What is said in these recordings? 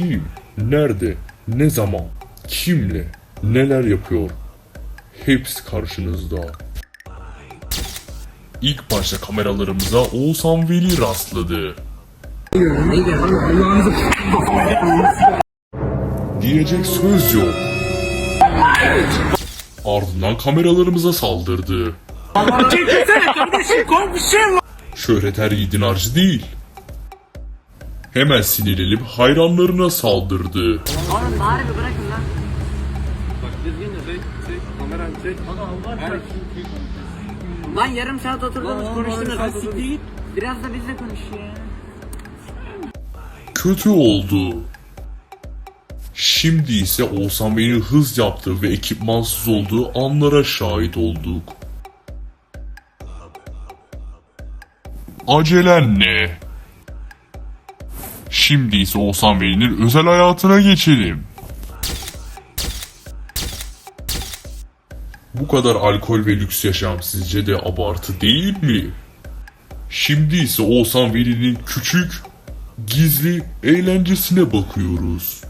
Kim, nerede, ne zaman, kimle, neler yapıyor? Hepsi karşınızda. İlk başta kameralarımıza Oğuzhan Veli rastladı. Diyecek söz yok. Ardından kameralarımıza saldırdı. Şöhret her yiğidin harcı değil. Hemen sinirlenip hayranlarına saldırdı. Oğlum bari bir bırakın lan. Lan yarım saat oturdunuz konuştunuz. Biraz da bizle konuş ya. Kötü oldu. Şimdi ise Oğuzhan Bey'in hız yaptığı ve ekipmansız olduğu anlara şahit olduk. Acelen ne? Şimdi ise Oğuzhan Bey'in özel hayatına geçelim. Bu kadar alkol ve lüks yaşam sizce de abartı değil mi? Şimdi ise Oğuzhan Veli'nin küçük, gizli eğlencesine bakıyoruz.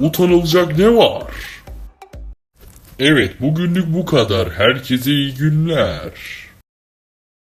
Utanılacak ne var? Evet bugünlük bu kadar. Herkese iyi günler.